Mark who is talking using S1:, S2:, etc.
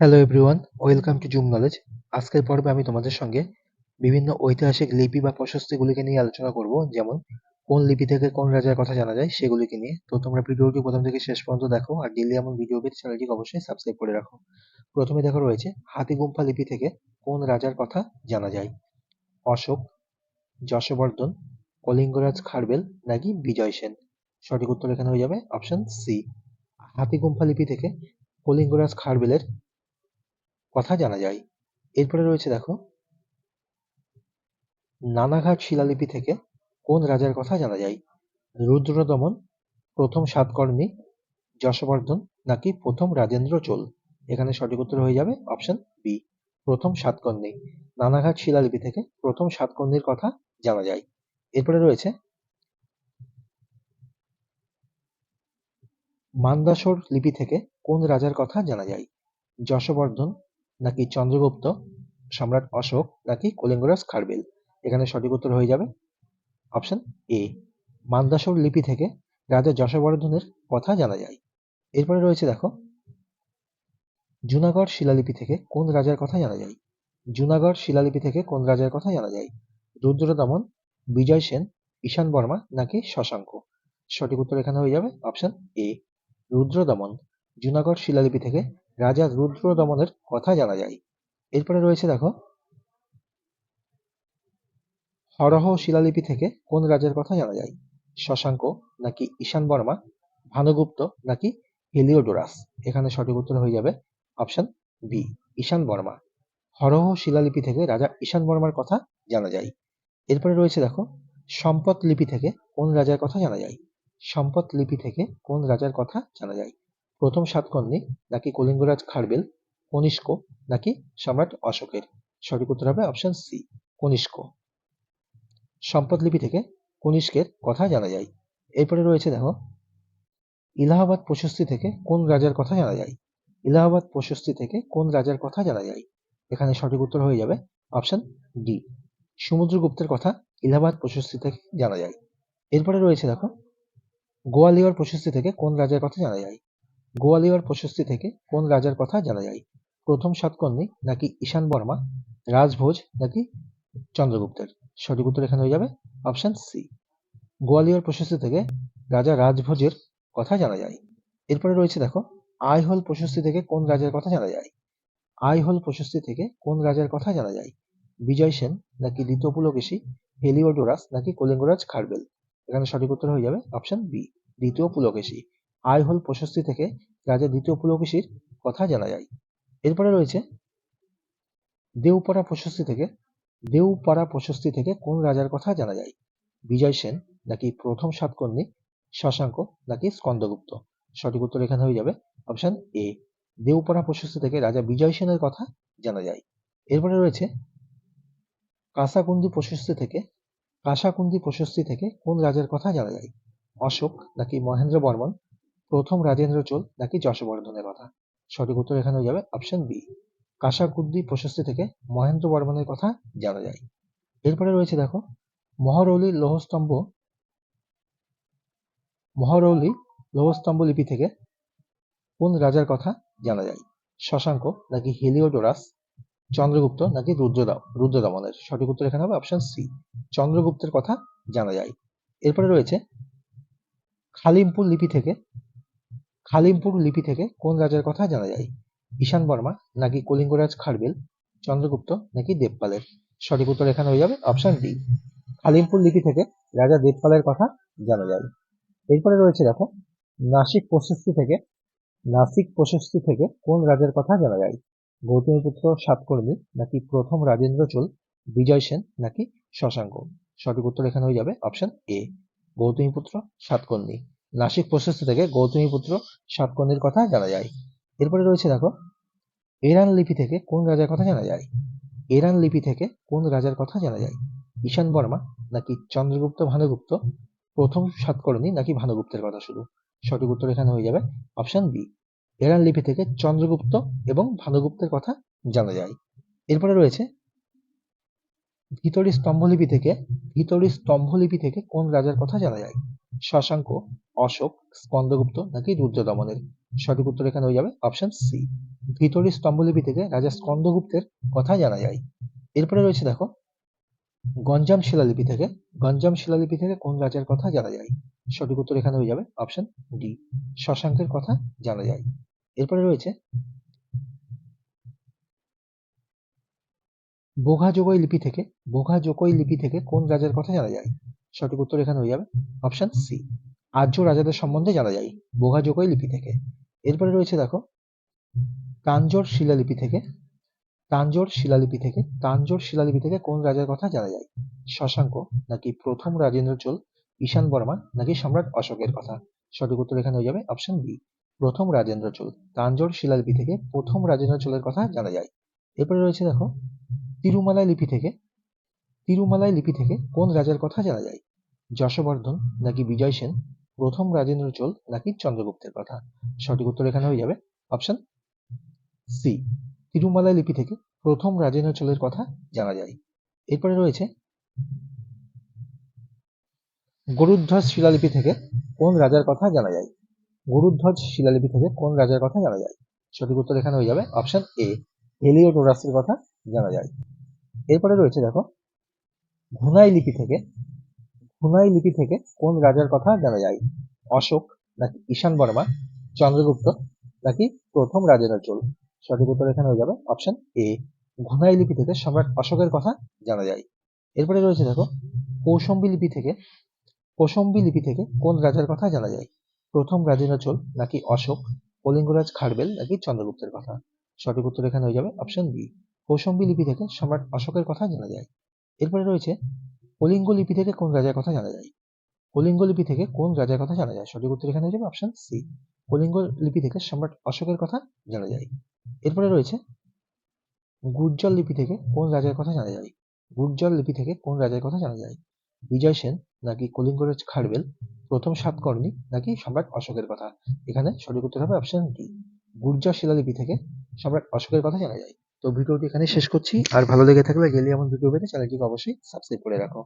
S1: Hello everyone welcome to Zoom Knowledge আজকের পর্বে আমি তোমাদের সঙ্গে বিভিন্ন ঐতিহাসিক লিপি বা প্রশস্তিগুলিকে নিয়ে আলোচনা করব, যেমন কোন লিপি থেকে কোন রাজার কথা জানা যায় সেগুলিকে নিয়ে। তো তোমরা ভিডিওটি প্রথম থেকে শেষ পর্যন্ত দেখো আর ডেলি এমন ভিডিও পেতে চ্যানেলটিকে অবশ্যই সাবস্ক্রাইব করে রাখো। প্রথমে দেখা রয়েছে হাতিগুম্ফা লিপি থেকে কোন রাজার কথা জানা যায়। অশোক, যশবর্ধন, কলিঙ্গরাজ খারবেল নাকি বিজয় সেন? সঠিক উত্তর এখানে হয়ে যাবে অপশন সি। হাতিগুম্ফা লিপি থেকে কলিঙ্গরাজ খারবেলের কথা জানা যায়। এরপরে রয়েছে দেখো, নানাঘাট শিলালিপি থেকে কোন রাজার কথা জানা যায়? রুদ্রদমন, প্রথম সাতকর্ণী, যশবর্ধন নাকি প্রথম রাজেন্দ্র চোল? এখানে সঠিক উত্তর হয়ে যাবে অপশন বি, প্রথম সাতকর্ণী। নানাঘাট শিলালিপি থেকে প্রথম সাতকর্ণীর কথা জানা যায়। এরপরে রয়েছে, মান্দাসর লিপি থেকে কোন রাজার কথা জানা যায়? যশবর্ধন নাকি চন্দ্রগুপ্ত, সম্রাট অশোক, নাকি কলিঙ্গরাজ খারবেল? এখানে সঠিক উত্তর হয়ে যাবে অপশন এ, মান্দাসর লিপি থেকে রাজা যশবর্ধনের কথা জানা যায়। এরপরে রয়েছে দেখো, জুনাগড় শিলালিপি থেকে কোন রাজার কথা জানা যায়? জুনাগড় শিলালিপি থেকে কোন রাজার কথা জানা যায়? রুদ্রদমন বিজয় সেন, ঈশান বর্মা, নাকি শশাঙ্ক? সঠিক উত্তর এখানে হয়ে যাবে অপশন এ রুদ্রদমন জুনাগড় শিলালিপি থেকে রাজা রুদ্র দমনের কথা জানা যায়। এরপরে রয়েছে দেখো হরহ শিলালিপি থেকে কোন রাজার কথা জানা যায়? শশাঙ্ক নাকি ঈশান বর্মা? ভানুগুপ্ত নাকি হেলিওডোরাস? এখানে সঠিক উত্তর হয়ে যাবে অপশন বি ঈশান বর্মা। হরহ শিলালিপি থেকে রাজা ঈশান বর্মার কথা জানা যায়। এরপরে রয়েছে দেখো, সম্পদ লিপি থেকে কোন রাজার কথা জানা যায়? সম্পদ লিপি থেকে কোন রাজার কথা জানা যায়? প্রথম সাতকর্ণী নাকি কলিঙ্গরাজ খারবেল কনিষ্ক নাকি সম্রাট অশোকের? সঠিক উত্তর হবে অপশন সি কনিষ্ক। সম্পদ লিপি থেকে কনিষ্কের কথা জানা যায়। এরপরে রয়েছে দেখো, ইলাহাবাদ প্রশস্তি থেকে কোন রাজার কথা জানা যায়? ইলাহাবাদ প্রশস্তি থেকে কোন রাজার কথা জানা যায়? এখানে সঠিক উত্তর হয়ে যাবে অপশন ডি সমুদ্রগুপ্তের কথা ইলাহাবাদ প্রশস্তি থেকে জানা যায়। এরপরে রয়েছে দেখো, গোয়ালিয়র প্রশস্তি থেকে কোন রাজার কথা জানা যায়? গোয়ালিয়র প্রশস্তি থেকে কোন রাজার কথা জানা যায় প্রথম সাতকর্ণী নাকি ঈশান বর্মা, রাজভোজ নাকি চন্দ্রগুপ্তের? সঠিক উত্তর এখানে হয়ে যাবে অপশন সি গোয়ালিয়র প্রশস্তি থেকে রাজা রাজভোজের কথা জানা যায় এরপরে রয়েছে দেখো, আইহল প্রশস্তি থেকে কোন রাজার কথা জানা যায় আইহল প্রশস্তি থেকে কোন রাজার কথা জানা যায় বিজয় সেন নাকি দ্বিতীয় হেলিওডোরাস নাকি কলিঙ্গরাজ খারবেল? এখানে সঠিক উত্তর হয়ে যাবে অপশন বি দ্বিতীয় পুলকেশী আইহোল প্রশস্তি থেকে রাজা দ্বিতীয় পুলকেশীর কথা জানা যায়। এরপরে রয়েছে, দেউপাড়া প্রশস্তি থেকে, দেউপাড়া প্রশস্তি থেকে কোন রাজার কথা জানা যায়? বিজয় সেন নাকি প্রথম সাতকর্ণী, শশাঙ্ক নাকি স্কন্দগুপ্ত? সঠিক উত্তর এখানে হয়ে যাবে অপশন এ। দেউপাড়া প্রশস্তি থেকে রাজা বিজয় সেনের কথা জানা যায়। এরপরে রয়েছে, কাসাকুন্দি প্রশস্তি থেকে, কাসাকুন্দি প্রশস্তি থেকে কোন রাজার কথা জানা যায়? অশোক নাকি মহেন্দ্র বর্মন? প্রথম রাজেন্দ্র চোল নাকি যশবর্ধনের কথা? সঠিক উত্তর এখানে যাবে অপশন বি কাসাকুদ্দি প্রশস্তি থেকে মহেন্দ্র বর্মনের কথা জানা যায়। এরপরে রয়েছে দেখো মহরৌলি লৌহস্তম্ভ মহরৌলি লৌহস্তম্ভ লিপি থেকে কোন রাজার কথা জানা যায়? শশাঙ্ক নাকি হেলিওডোরাস? চন্দ্রগুপ্ত নাকি রুদ্রদম রুদ্রদমনের? সঠিক উত্তর এখানে হবে অপশন সি চন্দ্রগুপ্তের কথা জানা যায়। এরপরে রয়েছে, খালিমপুর লিপি থেকে খালিমপুর লিপি থেকে কোন রাজার কথা জানা যায়? ঈশান বর্মা নাকি কলিঙ্গরাজ খারবেল চন্দ্রগুপ্ত নাকি দেবপালের? সঠিক উত্তর এখানে হয়ে যাবে অপশন ডি। খালিমপুর লিপি থেকে রাজা দেবপালের কথা জানা যায়। এরপরে রয়েছে দেখো, নাসিক প্রশস্তি থেকে, নাসিক প্রশস্তি থেকে কোন রাজার কথা জানা যায়? গৌতমীপুত্র সাতকর্মী নাকি প্রথম রাজেন্দ্র চোল, বিজয় সেন নাকি শশাঙ্ক? সঠিক উত্তর এখানে হয়ে যাবে অপশন এ। গৌতমীপুত্র সাতকর্ণী নাসিক প্রশস্তি থেকে গৌতমীপুত্র সাতকর্ণীর কথা জানা যায়। এরপরে রয়েছে দেখো, এরান লিপি থেকে কোন রাজার কথা জানা যায়? এরান লিপি থেকে কোন রাজার কথা জানা যায়? ঈশান বর্মা নাকি চন্দ্রগুপ্ত ভানুগুপ্ত? প্রথম সাতকর্ণী নাকি ভানুগুপ্তের কথা শুধু সঠিক উত্তর এখানে হয়ে যাবে অপশন বি। এরান লিপি থেকে চন্দ্রগুপ্ত এবং ভানুগুপ্তের কথা জানা যায়। এরপরে রয়েছে ভিতরি স্তম্ভলিপি থেকে ভিতরি স্তম্ভলিপি থেকে কোন রাজার কথা জানা যায়? শশাঙ্ক, অশোক, স্কন্দগুপ্ত নাকি রুদ্রদমনের সঠিক উত্তর এখানে হয়ে যাবে অপশন সি ভিতরি স্তম্ভলিপি থেকে রাজা স্কন্দগুপ্তের কথা জানা যায়। এরপরে রয়েছে দেখো, গঞ্জাম শিলালিপি থেকে, গঞ্জাম শিলালিপি থেকে কোন রাজার কথা জানা যায়? সঠিক উত্তর এখানে হয়ে যাবে অপশন ডি শশাঙ্কের কথা জানা যায়। এরপরে রয়েছে বোঘা যোগই লিপি থেকে বোঘা যোগই লিপি থেকে কোন রাজার কথা জানা যায়? সঠিক উত্তর এখানে হয়ে যাবে অপশন সি আর্য রাজাদের সম্বন্ধে জানা যায় বোঘা যোগই লিপি থেকে। এরপরে রয়েছে দেখো তাঞ্জোর শিলালিপি থেকে তাঞ্জোর শিলালিপি থেকে তাঞ্জোর শিলালিপি থেকে কোন রাজার কথা জানা যায়? শশাঙ্ক নাকি প্রথম রাজেন্দ্র চোল, ঈশান বর্মা নাকি সম্রাট অশোকের কথা? সঠিক উত্তর এখানে হয়ে যাবে অপশন বি প্রথম রাজেন্দ্র চোল তাঞ্জোর শিলালিপি থেকে প্রথম রাজেন্দ্র চোলের কথা জানা যায়। এরপরে রয়েছে দেখো তিরুমালাই লিপি থেকে, তিরুমালাই লিপি থেকে কোন রাজার কথা জানা যায়? যশবর্ধন নাকি বিজয় সেন? প্রথম রাজেন্দ্র চোল নাকি চন্দ্রগুপ্তের কথা? সঠিক উত্তর এখানে হয়ে যাবে অপশন সি তিরুমালাই লিপি থেকে প্রথম রাজেন্দ্র চোলের কথা জানা যায়। এরপরে রয়েছে গরুধ্বজ শিলালিপি থেকে কোন রাজার কথা জানা যায়? গরুধ্বজ শিলালিপি থেকে কোন রাজার কথা জানা যায়? সঠিক উত্তর এখানে হয়ে যাবে অপশন এ হেলিওডোরাসের কথা জানা যায়। এরপরে রয়েছে দেখো ঘুনাই লিপি থেকে ঘুনাই লিপি থেকে কোন রাজার কথা জানা যায়? অশোক নাকি ঈশান বর্মা, চন্দ্রগুপ্ত নাকি প্রথম রাজেন্দ্র চোল সঠিক উত্তর এখানে হয়ে যাবে অপশন এ ঘুনাই লিপি থেকে সম্রাট অশোকের কথা জানা যায়। এরপরে রয়েছে দেখো, কৌশম্বী লিপি থেকে, কৌশম্বী লিপি থেকে কোন রাজার কথা জানা যায়? প্রথম রাজেন্দ্র চোল নাকি অশোক, কলিঙ্গরাজ খারবেল নাকি চন্দ্রগুপ্তের কথা? সঠিক উত্তর এখানে হয়ে যাবে অপশন বি কৌশম্বী লিপি থেকে সম্রাট অশোকের কথা জানা যায়। এরপরে রয়েছে কলিঙ্গ লিপি থেকে কোন রাজার কথা জানা যায়? কলিঙ্গ লিপি থেকে কোন রাজার কথা জানা যায়? সঠিক উত্তর এখানে যাবে অপশন সি কলিঙ্গ লিপি থেকে সম্রাট অশোকের কথা জানা যায়। এরপরে রয়েছে গুর্জর লিপি থেকে কোন রাজার কথা জানা যায়? গুর্জর লিপি থেকে কোন রাজার কথা জানা যায়? বিজয় সেন নাকি কলিঙ্গরাজ খারবেল প্রথম সাতকর্ণী নাকি সম্রাট অশোকের কথা? এখানে সঠিক উত্তর হবে অপশন ডি গুর্জর শিলালিপি থেকে সম্রাট অশোকের কথা জানা যায়। তো ভিডিওটি এখানে শেষ করছি। আর ভালো লেগে থাকলে গেলে আমার ভিডিও পেতে চ্যানেলটিকে অবশ্যই সাবস্ক্রাইব করে রাখো।